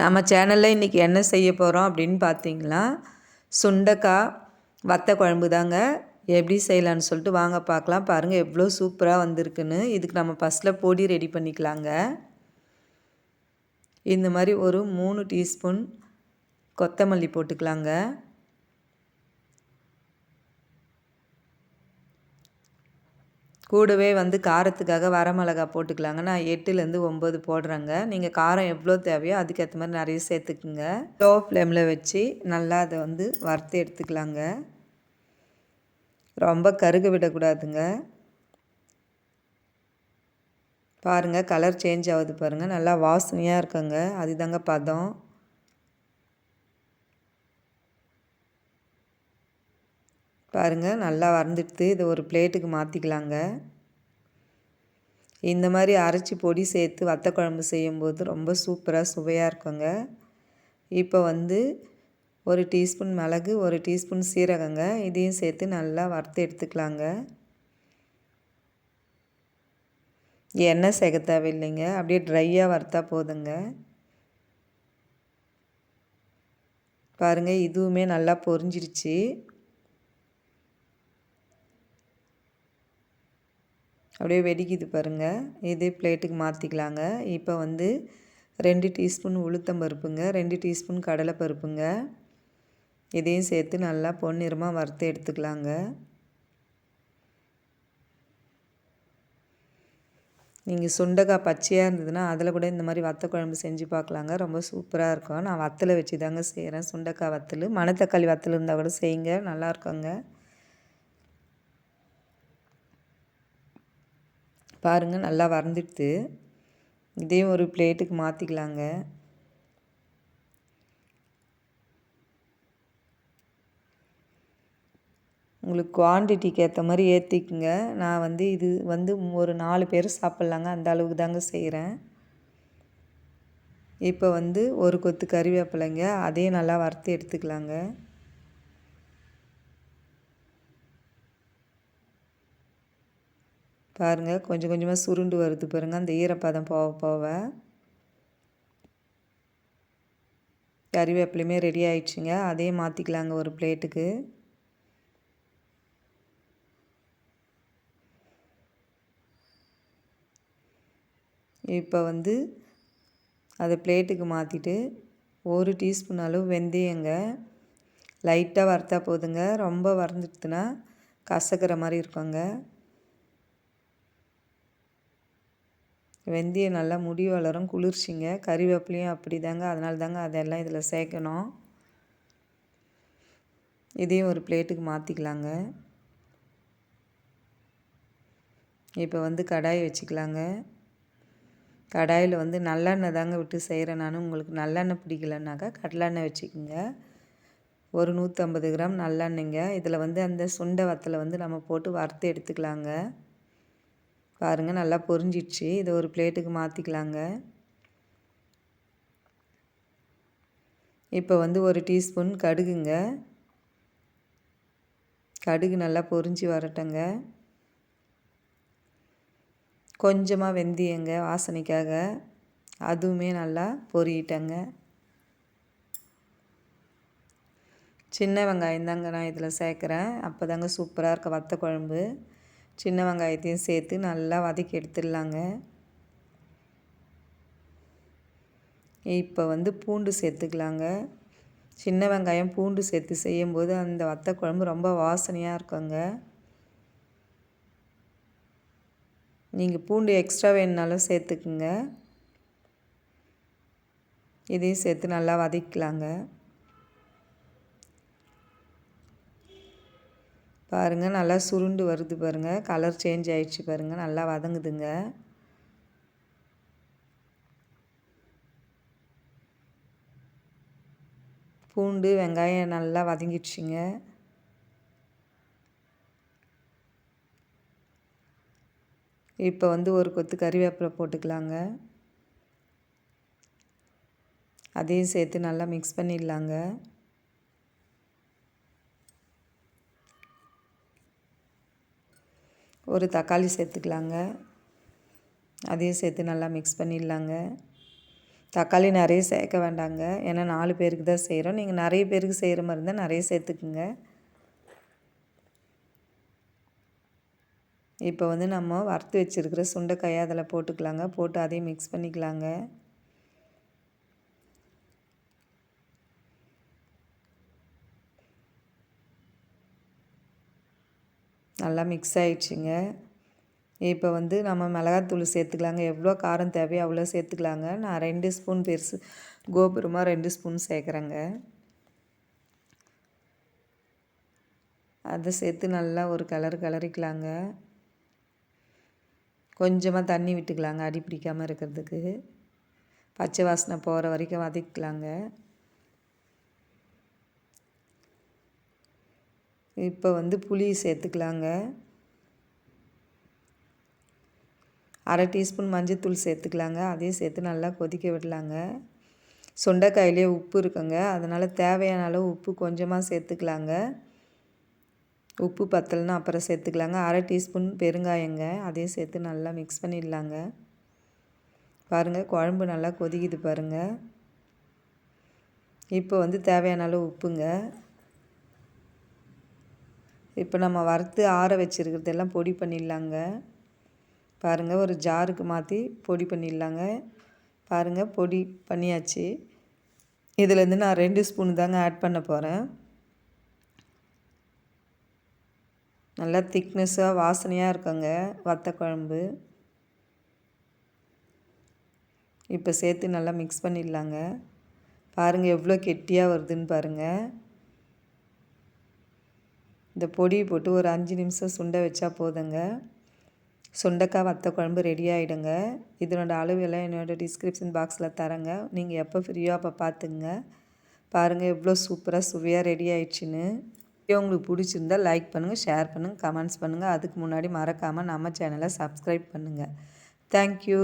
நம்ம சேனலில் இன்றைக்கி என்ன செய்ய போகிறோம் அப்படின்னு பார்த்தீங்களா சுண்டக்காய் வத்த குழம்பு தாங்க. எப்படி செய்யலான்னு சொல்லிட்டு வாங்க பார்க்கலாம் பாருங்கள் எவ்வளோ சூப்பராக வந்திருக்குன்னு. இதுக்கு நம்ம ஃபஸ்ட்டில் பொடி ரெடி பண்ணிக்கலாங்க. இந்த மாதிரி ஒரு மூணு டீஸ்பூன் கொத்தமல்லி போட்டுக்கலாங்க. கூடவே வந்து காரத்துக்காக வரமிளகா போட்டுக்கலாங்க. நான் எட்டுலேருந்து ஒம்பது போடுறேங்க. நீங்கள் காரம் எவ்வளோ தேவையோ அதுக்கேற்ற மாதிரி நிறைய சேர்த்துக்குங்க. லோ ஃப்ளேமில் வச்சு நல்லா அதை வந்து வறுத்து எடுத்துக்கலாங்க. ரொம்ப கருக விடக்கூடாதுங்க. பாருங்கள் கலர் சேஞ்ச் ஆகுது பாருங்கள் நல்லா வாசனையாக இருக்குங்க. அதுதாங்க பதம். பாருங்கள் நல்லா வறந்துடுத்து இதை ஒரு பிளேட்டுக்கு மாற்றிக்கலாங்க இந்த மாதிரி அரைச்சி பொடி சேர்த்து வத்த குழம்பு செய்யும்போது ரொம்ப சூப்பராக சுவையாக இருக்குங்க. இப்போ வந்து ஒரு டீஸ்பூன் மிளகு ஒரு டீஸ்பூன் சீரகங்க. இதையும் சேர்த்து நல்லா வறுத்து எடுத்துக்கலாங்க. எண்ணெய் சேர்க்க தேவையில்லைங்க. அப்படியே ட்ரையாக வறுத்தா போதுங்க. பாருங்கள் இதுவுமே நல்லா பொரிஞ்சிருச்சு. அப்படியே வெடிக்குது பாருங்கள் இதே பிளேட்டுக்கு மாற்றிக்கலாங்க இப்போ வந்து ரெண்டு டீஸ்பூன் உளுத்தம் பருப்புங்க ரெண்டு டீஸ்பூன் கடலை பருப்புங்க இதையும் சேர்த்து நல்லா பொன்னிறமாக வறுத்து எடுத்துக்கலாங்க. நீங்கள் சுண்டக்காய் பச்சையாக இருந்ததுன்னா அதில் கூட இந்த மாதிரி வத்த குழம்பு செஞ்சு பார்க்கலாங்க. ரொம்ப சூப்பராக இருக்கும். நான் வத்தலை வச்சு தாங்க செய்கிறேன் சுண்டக்காய் வத்தல் மணத்தக்காளி வத்தல் இருந்தால் கூட செய்யுங்க. நல்லா இருக்குங்க. பாருங்கள் நல்லா வறந்துடுது. இதையும் ஒரு பிளேட்டுக்கு மாற்றிக்கலாங்க உங்களுக்கு குவான்டிட்டிக்கு ஏற்ற மாதிரி ஏற்றிக்குங்க நான் வந்து இது வந்து ஒரு நாலு பேர் சாப்பிட்லாங்க. அந்த அளவுக்கு தாங்க செய்கிறேன் இப்போ வந்து ஒரு கொத்து கறிவேப்பிலைங்க. அதையும் நல்லா வறுத்து எடுத்துக்கலாங்க. பாருங்கள் கொஞ்சம் கொஞ்சமாக சுருண்டு வருது பாருங்கள் அந்த ஈரப்பதம் போக போக. கறிவேப்பிலையுமே ரெடி ஆயிடுச்சுங்க. அதையும் மாற்றிக்கலாங்க ஒரு பிளேட்டுக்கு இப்போ வந்து அதை பிளேட்டுக்கு மாற்றிட்டு ஒரு டீஸ்பூன் அளவு வெந்தயங்க. லைட்டாக வறுத்தா போதுங்க. ரொம்ப வறந்துட்டுனா கசக்கிற மாதிரி இருக்குங்க. வெந்தயம் நல்லா முடி வளரும் குளிர்ச்சிங்க. கறிவேப்பிலையும் அப்படி தாங்க அதனால தாங்க அதெல்லாம் இதில் சேர்க்கணும். இதையும் ஒரு பிளேட்டுக்கு மாற்றிக்கலாங்க இப்போ வந்து கடாய் வச்சுக்கலாங்க. கடாயில் வந்து நல்லெண்ணெய் தாங்க விட்டு செய்கிறேன் நான். உங்களுக்கு நல்லெண்ணெய் பிடிக்கலனாக்கா கடலெண்ணெய் வச்சுக்கோங்க. ஒரு நூற்றம்பது கிராம் நல்லெண்ணெய்ங்க. இதில் வந்து அந்த சுண்டை வத்தலை வந்து நம்ம போட்டு வறுத்து எடுத்துக்கலாங்க. பாருங்கள் நல்லா பொரிஞ்சிடுச்சு. இதை ஒரு பிளேட்டுக்கு மாற்றிக்கலாங்க இப்போ வந்து ஒரு டீஸ்பூன் கடுகுங்க. கடுகு நல்லா பொரிஞ்சு வரட்டங்க. கொஞ்சமாக வெந்தயங்க வாசனைக்காக. அதுவுமே நல்லா பொரியட்டங்க. சின்ன வெங்காயம் தாங்க நான் இதில் சேர்க்குறேன். அப்போ தாங்க சூப்பராக இருக்க வத்த குழம்பு சின்ன வெங்காயத்தையும் சேர்த்து நல்லா வதக்கி எடுத்துடலாங்க. இப்போ வந்து பூண்டு சேர்த்துக்கலாங்க. சின்ன வெங்காயம் பூண்டு சேர்த்து செய்யும்போது அந்த வத்த குழம்பு ரொம்ப வாசனையாக இருக்குங்க. நீங்கள் பூண்டு எக்ஸ்ட்ரா வேணுனாலும் சேர்த்துக்குங்க. இதையும் சேர்த்து நல்லா வதக்கலாங்க. பாருங்கள் நல்லா சுருண்டு வருது பாருங்கள் கலர் சேஞ்ச் ஆயிடுச்சு பாருங்கள் நல்லா வதங்குதுங்க. பூண்டு வெங்காயம் நல்லா வதங்கிடுச்சிங்க. இப்போ வந்து ஒரு கொத்து கறிவேப்பிலை போட்டுக்கலாங்க. அதையும் சேர்த்து நல்லா மிக்ஸ் பண்ணிடலாங்க. ஒரு தக்காளி சேர்த்துக்கலாங்க. அதையும் சேர்த்து நல்லா மிக்ஸ் பண்ணிடலாங்க. தக்காளி நிறைய சேர்க்க வேண்டாங்க. ஏன்னா நாலு பேருக்கு தான் செய்கிறோம் நீங்கள் நிறைய பேருக்கு செய்கிற மாதிரி இருந்தால் நிறைய சேர்த்துக்குங்க. இப்போ வந்து நம்ம வறுத்து வச்சுருக்கிற சுண்டைக்காயை அதில் போட்டுக்கலாங்க. போட்டு அதையும் மிக்ஸ் பண்ணிக்கலாங்க. நல்லா மிக்ஸ் ஆயிடுச்சுங்க. இப்போ வந்து நம்ம மிளகாத்தூள் சேர்த்துக்கலாங்க. எவ்வளோ காரம் தேவையோ அவ்வளோ சேர்த்துக்கலாங்க. நான் ரெண்டு ஸ்பூன் பெருசு கோபுரமாக ரெண்டு ஸ்பூன் சேர்க்குறேங்க. அதை சேர்த்து நல்லா ஒரு கலர் கலரிக்கலாங்க. கொஞ்சமாக தண்ணி விட்டுக்கலாங்க அடி பிடிக்காமல் இருக்கிறதுக்கு. பச்சை வாசனை போகிற வரைக்கும் வதக்கலாங்க இப்போ வந்து புளி சேர்த்துக்கலாங்க. அரை டீஸ்பூன் மஞ்சத்தூள் சேர்த்துக்கலாங்க. அதையும் சேர்த்து நல்லா கொதிக்க விடலாங்க. சுண்டைக்காயிலே உப்பு இருக்குங்க. அதனால் தேவையான அளவு உப்பு கொஞ்சமாக சேர்த்துக்கலாங்க. உப்பு பத்தலைன்னா அப்புறம் சேர்த்துக்கலாங்க. அரை டீஸ்பூன் பெருங்காயங்க. அதையும் சேர்த்து நல்லா மிக்ஸ் பண்ணிடலாங்க. பாருங்கள் குழம்பு நல்லா கொதிக்குது பாருங்கள் இப்போ வந்து தேவையான அளவு உப்புங்க. இப்போ நம்ம வறுத்து ஆற வச்சுருக்கிறதெல்லாம் பொடி பண்ணிடலாங்க. பாருங்கள் ஒரு ஜாருக்கு மாற்றி பொடி பண்ணிடலாங்க. பாருங்கள் பொடி பண்ணியாச்சு. இதுலேருந்து நான் ரெண்டு ஸ்பூனு தாங்க ஆட் பண்ண போகிறேன் நல்லா திக்னஸ்ஸாக வாசனையாக இருக்குங்க வத்த குழம்பு. இப்போ சேர்த்து நல்லா மிக்ஸ் பண்ணிடலாங்க. பாருங்கள் எவ்வளோ கெட்டியாக வருதுன்னு பாருங்கள் இந்த பொடியை போட்டு ஒரு அஞ்சு நிமிஷம் சுண்டை வச்சா போதுங்க. சுண்டைக்காய் வத்த குழம்பு ரெடி ஆகிடுங்க இதனோட அளவெல்லாம் என்னோடய டிஸ்கிரிப்ஷன் பாக்ஸில் தரேங்க. நீங்கள் எப்போ ஃப்ரீயோ அப்போ பார்த்துங்க பாருங்கள் எவ்வளோ சூப்பராக சுவையாக ரெடி ஆயிடுச்சுன்னு. உங்களுக்கு பிடிச்சிருந்தால் லைக் பண்ணுங்கள் ஷேர் பண்ணுங்கள் கமெண்ட்ஸ் பண்ணுங்கள் அதுக்கு முன்னாடி மறக்காமல் நம்ம சேனலை சப்ஸ்கிரைப் பண்ணுங்கள் தேங்க்யூ